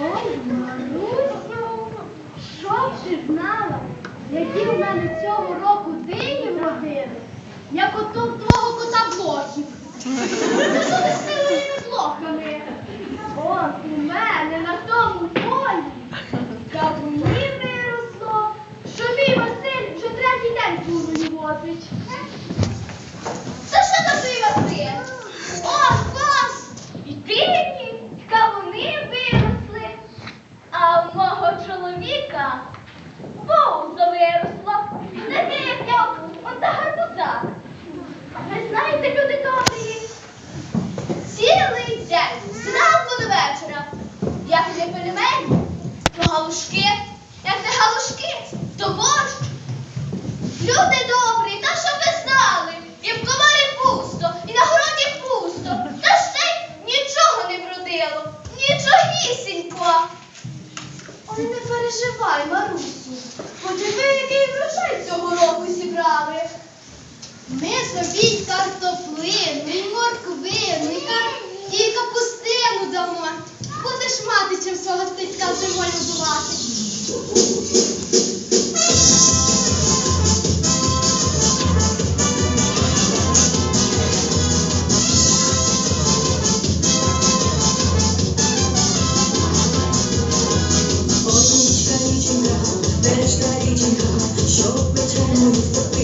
Ой, Марусю, що б ти знала, які в мене цього року дині вродили, як ото в твого кота блоків. галушки, як не галушки, то борщ. Люди добрі, та що ви знали, і в комарі пусто, і на городі пусто, та ще й нічого не вродило, нічогісінько. Ой, не переживай, Марусю, подиви, який врожай цього року зібрали. Ми собі картоплину, і морквину, і, кар... і капустину дамо чим свого стицька зимою годувати. Однічка річенька, бережка річенька, що пече мою